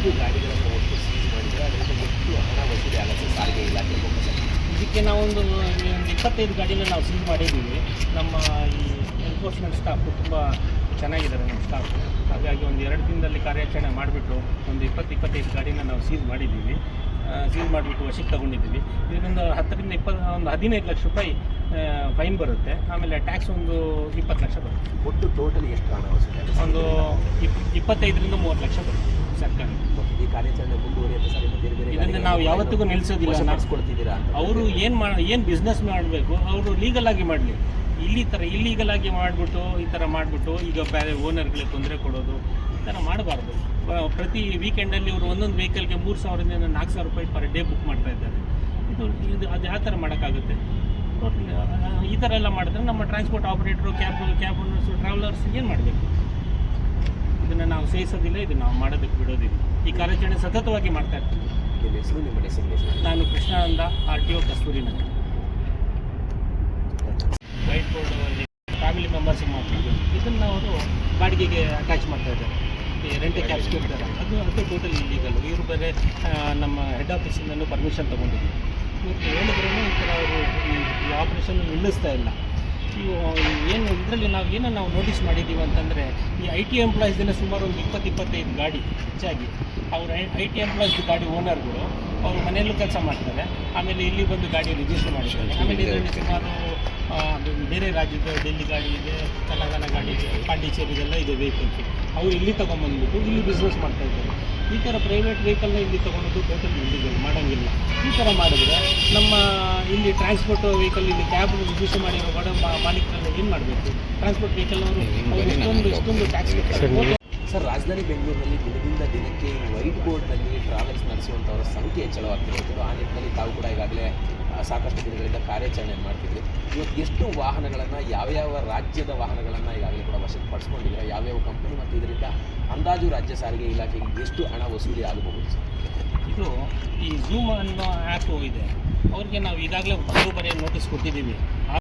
ಐದು ಗಾಡಿಗಳನ್ನು ಒಟ್ಟು ಸೀಸ್ ಮಾಡಿದರೆ ಅದರಿಂದ ಎಷ್ಟು ಹಣ ವಸೂಲಿ ಆಗುತ್ತೆ ಸಾರಿಗೆ ಇಲಾಖೆ ಮುಖ ಸರ್ ಇದಕ್ಕೆ ನಾವೊಂದು ಒಂದು ಇಪ್ಪತ್ತೈದು ಗಾಡಿನ ನಾವು ಸೀಸ್ ಮಾಡಿದ್ದೀವಿ. ನಮ್ಮ ಈ ಎನ್ಫೋರ್ಸ್ಮೆಂಟ್ ಸ್ಟಾಫ್ ತುಂಬ ಚೆನ್ನಾಗಿದ್ದಾರೆ ನಮ್ಮ ಸ್ಟಾಫ್ ಹಾಗಾಗಿ ಒಂದು ಎರಡು ದಿನದಲ್ಲಿ ಕಾರ್ಯಾಚರಣೆ ಮಾಡಿಬಿಟ್ಟು ಒಂದು ಇಪ್ಪತ್ತು ಇಪ್ಪತ್ತೈದು ಗಾಡಿನ ನಾವು ಸೀಸ್ ಮಾಡಿದ್ದೀವಿ. ಸೀಲ್ ಮಾಡಿಬಿಟ್ಟು ವಶಕ್ಕೆ ತಗೊಂಡಿದ್ದೀವಿ. ಇದರಿಂದ ಹತ್ತರಿಂದ ಇಪ್ಪತ್ತು ಒಂದು ಹದಿನೈದು ಲಕ್ಷ ರೂಪಾಯಿ ಫೈನ್ ಬರುತ್ತೆ. ಆಮೇಲೆ ಟ್ಯಾಕ್ಸ್ ಒಂದು ಇಪ್ಪತ್ತು ಲಕ್ಷ ಬರುತ್ತೆ. ಒಟ್ಟು ಟೋಟಲ್ ಎಷ್ಟು ಹಣ ಒಂದು ಇಪ್ ಇಪ್ಪತ್ತೈದರಿಂದ ಮೂವತ್ತು ಲಕ್ಷ ಬರುತ್ತೆ ಸರ್ಕಾರ ಈ ಕಾರ್ಯಾಚರಣೆ ಮುಂದುವರಿಯುತ್ತೆ ಸರ್ ಇನ್ನು ಬೇರೆ ಬೇರೆ ಇದನ್ನು ಗಾಡಿಗಳನ್ನು ನಾವು ಯಾವತ್ತಿಗೂ ನಿಲ್ಲಿಸೋದಿಲ್ಲ ನಾವು ವಶಪಡಿಸ್ಕೊಳ್ತಿದ್ದೀರಾ ಅವರು ಏನು ಮಾ ಏನು ಬಿಸ್ನೆಸ್ ಮಾಡಬೇಕು ಅವರು ಲೀಗಲ್ ಆಗಿ ಮಾಡಲಿ. ಇಲ್ಲಿ ಥರ ಇಲ್ಲೀಗಲ್ ಆಗಿ ಮಾಡಿಬಿಟ್ಟು ಈ ಥರ ಮಾಡಿಬಿಟ್ಟು ಈಗ ಬೇರೆ ಓನರ್ಗಳಿಗೆ ತೊಂದರೆ ಕೊಡೋದು ಈ ಥರ ಮಾಡಬಾರ್ದು. ಪ್ರತಿ ವೀಕೆಂಡಲ್ಲಿ ಇವರು ಒಂದೊಂದು ವೆಹಿಕಲ್ಗೆ ಮೂರು ಸಾವಿರದಿಂದ ನಾಲ್ಕು ಸಾವಿರ ರೂಪಾಯಿ ಪರ್ ಡೇ ಬುಕ್ ಮಾಡ್ತಾ ಇದ್ದಾರೆ. ಇದು ಇದು ಅದು ಯಾವ ಥರ ಮಾಡೋಕ್ಕಾಗುತ್ತೆ? ಈ ಥರ ಎಲ್ಲ ಮಾಡಿದ್ರೆ ನಮ್ಮ ಟ್ರಾನ್ಸ್ಪೋರ್ಟ್ ಆಪರೇಟ್ರು ಕ್ಯಾಬ್ ಕ್ಯಾಬ್ ಓನರ್ಸು ಟ್ರಾವೆಲರ್ಸ್ ಏನು ಮಾಡಬೇಕು? ಇದನ್ನು ನಾವು ಸೇವಿಸೋದಿಲ್ಲ ಇದು ನಾವು ಮಾಡೋದಕ್ಕೆ ಬಿಡೋದಿಲ್ಲ. ಈ ಕಾರ್ಯಾಚರಣೆ ಸತತವಾಗಿ ಮಾಡ್ತಾ ಇರ್ತೀವಿ. ನಿಮ್ಮ ಹೆಸರು ನಿಮ್ಮ ಡೆಸಿಗ್ನೇಷನ್ ನಾನು Krishnananda R T O Kasturi Nagar white board family ಮೆಂಬರ್ಸಿಗೆ ಮಾತ್ರ. ಇದನ್ನು ಅವರು ಬಾಡಿಗೆಗೆ ಅಟ್ಯಾಚ್ ಮಾಡ್ತಾ ಇದ್ದಾರೆ. ಈ ರೆಂಟ್ ಕ್ಯಾಬ್ಸ್ ಇರ್ತಾರೆ ಅದು ಅದು ಟೋಟಲ್ ಇಲ್ಲಿಗಲ್ಲ ಇವರು ಬೇರೆ ನಮ್ಮ ಹೆಡ್ ಆಫೀಸಿಂದಲೂ ಪರ್ಮಿಷನ್ ತೊಗೊಂಡಿದ್ದೀವಿ ಇವ್ರು ಹೇಳಿದ್ರೂ ಈ ಥರ ಅವರು ಈ ಆಪ್ರೇಷನ್ ನಿಲ್ಲಿಸ್ತಾ ಇಲ್ಲ. ಏನು ಇದರಲ್ಲಿ ನಾವು ಏನೋ ನಾವು ನೋಟಿಸ್ ಮಾಡಿದ್ದೀವಿ ಅಂತಂದರೆ ಈ ಐ ಟಿ ಎಂಪ್ಲಾಯೀಸ್ದಿನ ಸುಮಾರು ಒಂದು ಇಪ್ಪತ್ತು ಇಪ್ಪತ್ತೈದು ಗಾಡಿ ಹೆಚ್ಚಾಗಿ. ಅವರು ಐ ಟಿ ಎಂಪ್ಲಾಯೀಸ್ ಗಾಡಿ ಓನರ್ಗಳು ಅವರು ಮನೆಯಲ್ಲೂ ಕೆಲಸ ಮಾಡ್ತಾರೆ ಆಮೇಲೆ ಇಲ್ಲಿ ಬಂದು ಗಾಡಿ ರಿಜಿಸ್ಟರ್ ಮಾಡಿದ್ದಾರೆ. ಆಮೇಲೆ ಇದರಲ್ಲಿ ಸುಮಾರು ಬೇರೆ ರಾಜ್ಯದ ಡೆಲ್ಲಿ ಗಾಡಿ ಇದೆ ತೆಲಂಗಾಣ ಗಾಡಿ ಇದೆ ಪಾಂಡಿಚೇರಿದೆಲ್ಲ ಇದೆ ವೆಹಿಕಲ್ಸು ಅವ್ರು ಇಲ್ಲಿ ತೊಗೊಂಬಂದ್ಬಿಟ್ಟು ಇಲ್ಲಿ ಬಿಸ್ನೆಸ್ ಮಾಡ್ತಾ ಇದ್ದಾರೆ. ಈ ಥರ ಪ್ರೈವೇಟ್ ವೆಹಿಕಲ್ನ ಇಲ್ಲಿ ತೊಗೊಳೋದು ಟೋಟಲ್ ಇಂಡಿವಿಜುವಲ್ ಮಾಡೋಂಗಿಲ್ಲ. ಈ ಥರ ಮಾಡಿದ್ರೆ ನಮ್ಮ ಇಲ್ಲಿ ಟ್ರಾನ್ಸ್ಪೋರ್ಟ್ ವೆಹಿಕಲ್ ಇಲ್ಲಿ ಕ್ಯಾಬ್ ರಿಜಿಸ್ಟರ್ ಮಾಡಿರೋ ಬಡ ಮಾ- ಮಾಲೀಕರೆಲ್ಲ ಏನು ಮಾಡಬೇಕು? ಟ್ರಾನ್ಸ್ಪೋರ್ಟ್ ವೆಹಿಕಲ್ನವರು ಅವ್ರು ಇಷ್ಟೊಂದು ಇಷ್ಟೊಂದು ಟ್ಯಾಕ್ಸ್ ಕಟ್ತಾರೆ. ಸರ್ ರಾಜಧಾನಿ ಬೆಂಗಳೂರಿನಲ್ಲಿ ದಿನದಿಂದ ದಿನಕ್ಕೆ ವೈಟ್ ಬೋರ್ಡ್ನಲ್ಲಿ ಟ್ರಾವೆಲ್ಸ್ ನಡೆಸುವಂಥವರ ಸಂಖ್ಯೆ ಹೆಚ್ಚಳವಾಗ್ತಿರೋದು. ಆ ನಿಟ್ಟಿನಲ್ಲಿ ತಾವು ಕೂಡ ಈಗಾಗಲೇ ಸಾಕಷ್ಟು ದಿನಗಳಿಂದ ಕಾರ್ಯಾಚರಣೆ ಮಾಡ್ತಿದ್ರಿ. ಇವತ್ತು ಎಷ್ಟು ವಾಹನಗಳನ್ನು ಯಾವ ರಾಜ್ಯದ ವಾಹನಗಳನ್ನು ಈಗಾಗಲೇ ಕೂಡ ವಶಕ್ಕೆ ಪಡಿಸ್ಕೊಂಡಿದ್ದೀರಾ ಯಾವ್ಯಾವ ಕಂಪನಿ ಮತ್ತು ಇದರಿಂದ ಅಂದಾಜು ರಾಜ್ಯ ಸಾರಿಗೆ ಇಲಾಖೆಗೆ ಎಷ್ಟು ಹಣ ವಸೂಲಿ ಆಗಬಹುದು ಇದು ಈ ಝೂಮ್ ಅನ್ನೋ ಆ್ಯಪು ಇದೆ. ಅವ್ರಿಗೆ ನಾವು ಈಗಾಗಲೇ ಬರೋಬ್ಬರಿ ನೋಟಿಸ್ ಕೊಟ್ಟಿದ್ದೀವಿ.